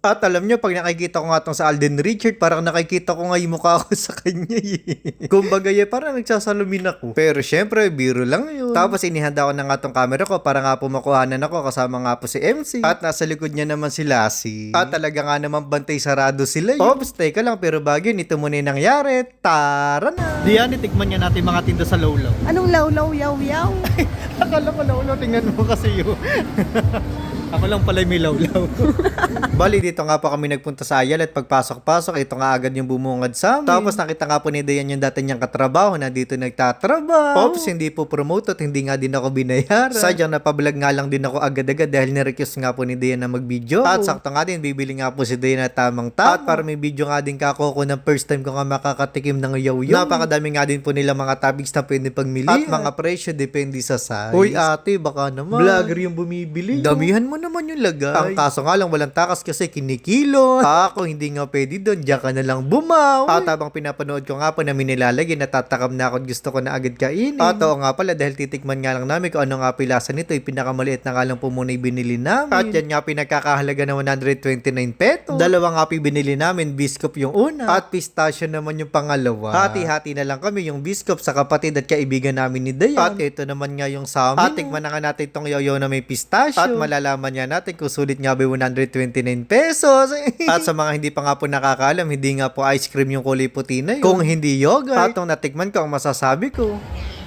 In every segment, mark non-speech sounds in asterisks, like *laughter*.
At alam nyo, pag nakikita ko nga tong sa Alden Richard, parang nakikita ko nga yung mukha ko sa kanya eh. *laughs* Kumbaga eh, parang nagsasalamin ako. Pero syempre, biro lang yun. Tapos inihanda ko na nga tong camera ko para nga po makuhanan ako kasama nga po si MC. At nasa likod niya naman si Lassie. At talaga nga naman bantay sarado sila yun. Ops, teka lang, pero bago yun, ito muna yung nangyari. Tara na! Diyan, itikman niya natin mga tinda sa Lowlaw. Anong lawlaw, yaw, yaw? *laughs* Akala ko Lowlaw, tingnan mo kasi yun. *laughs* Ako lang pala may lawlaw. *laughs* Bali, dito nga po kami nagpunta sa Ayal at pagpasok-pasok, ito nga agad yung bumungad sa amin. Tapos nakita nga po ni Dayan yung dati niyang katrabaho na dito nagtatrabaho. Oops, hindi po promote at hindi nga din ako binayaran. Sadyang napablog nga lang din ako agad-agad dahil nirequest nga po ni Dayan na mag-video. At sakto nga din, bibili nga po si Dayan na tamang tama. At para may video nga din kako ko ng first time ko nga makakatikim ng yaw-yaw. Napakadami nga din po nila mga topics na pwede pagmili. At mga presyo depende sa size. Uy ate, baka naman. Vlogger yung bumibili. Damihan mo naman yung lagay. Ang kaso nga lang, walang takas kasi kinikilo. Ako, hindi nga pwede doon. Diyan ka na lang bumaw. At habang pinapanood ko nga po na minilalagay, natatakam na ako gusto ko na agad kainin. At oo nga pala, dahil titikman nga lang namin kung ano nga pilasa nito, yung pinakamaliit na nga lang po muna binili namin. At yan nga pinagkakahalaga na 129 pesos. Dalawa nga binili namin, biscuit yung una. At pistachio naman yung pangalawa. Hati-hati na lang kami yung biscuit sa kapatid at kaibigan namin ni Dayan. At ito naman nga yung sa amin. At tikman na nga natin itong yoyo na may pistachio. At malalaman niya natin kung sulit nga ba yung 129 pesos. *laughs* At sa mga hindi pa nga po nakakaalam, hindi nga po ice cream yung kulay puti na yun. Kung hindi yogurt. At nung natikman ko, ang masasabi ko.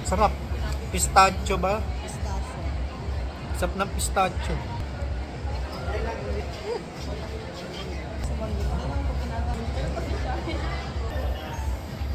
Sarap. Pistachio ba? Sarap ng pistachio. *laughs*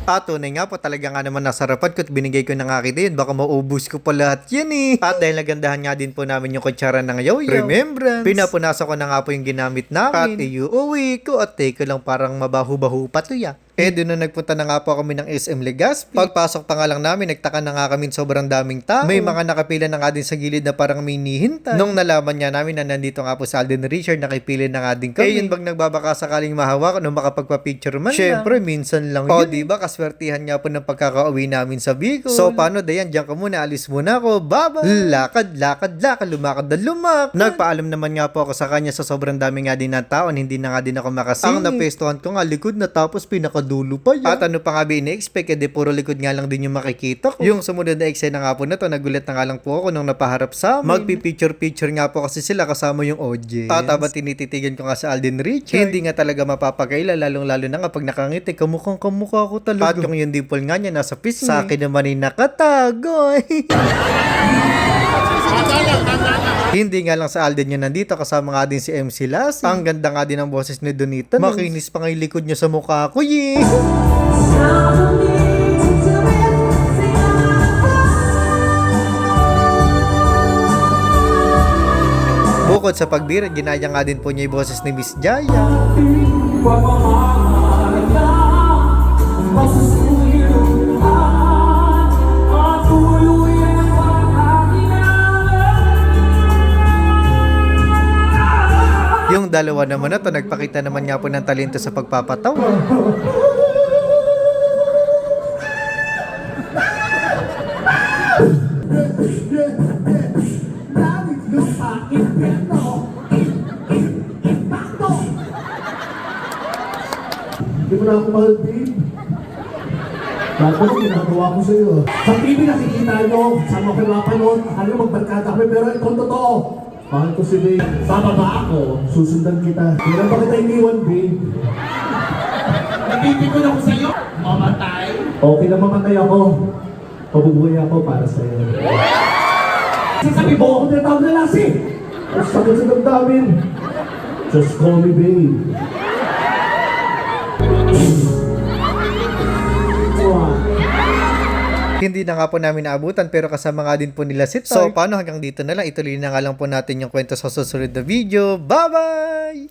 At tunay nga po talaga nga naman nasarapan ko at binigay ko na nga kita yun. Baka maubos ko pa lahat yan eh. At dahil nagandahan nga din po namin yung kutsara ng yoyo. Remembrance. Pinapunasan ko na nga po yung ginamit namin. At iuwi ko at take ko lang parang mabaho-baho pa to ya. Eh, doon na nagpunta na nga po kami ng SM Legazpi. Pagpasok pa nga lang namin, nagtaka na nga kami sobrang daming tao. May mga nakapila na nga din sa gilid na parang may nihintay. Nung nalaman nga namin na nandito nga po si Alden Richard, nakipili na nga din kami. Eh, yun bang nagbabaka sakaling mahawakan o makapagpa-picture man Siyempre, minsan lang yun. O, di ba, kaswertihan nga po ng pagkakauwi namin sa Bicol. So, paano, Dayan, diyan ka muna, alis muna ako, baba. Lakad, lakad, lakad, lumakad na lumakad. Nagpaalam naman nga po ako sa kanya sa sobrang dami nga din ng tao, hindi na nga din ako makasingit. Ang napestuhan ko nga, likod na tapos pinakadulo pa yan. At ano pa nga ba ini-expect, edi puro likod nga lang din yung makikita ko. Yung sumunod na eksena nga po na to, nagulat na nga lang po ako nung napaharap sa amin. Magpipicture-picture nga po kasi sila kasama yung audience. At habang tinititigan ko nga sa Alden Richard, hindi nga talaga mapapakaila, lalong-lalo na nga pag nakangiti, kamukhang kamukha ko talaga. At yung yung dimple nga niya nasa pisngi, sa akin naman ay nakatago. *laughs* Hindi nga lang sa Alden yun nandito, kasama nga din si MC Lassie. Ang ganda nga din ng boses ni Donita. Makinis pa nga yung likod niya sa mukha ko, yee! Bukod sa pagbira, ginaya nga din po niya yung boses ni Miss Jaya. Dalawa naman na to, nagpakita naman nga po ng talento sa pagpapatawa. Hindi mo na ako mahal, babe. Tapos ginagawa ko sa'yo. Sa TV nakikita nyo, sama ko napanood, akala mo magbarkada kami, pero ang totoo. Mahal ko si babe. Bababa ako, susundan kita. Kailan ba kita iniwan, babe? Napipikon ako sa'yo, mamatay. Okay na mamatay ako. Pabubuhay ako para sa'yo. Sasabi mo, ako na lasi! Ang sakit sa damdamin. Just call me babe. *laughs* Hindi na nga po namin naabutan pero kasama nga din po nila si Toy. So paano hanggang dito na lang ituloy na nga lang po natin yung kwento sa susunod na video. Bye bye!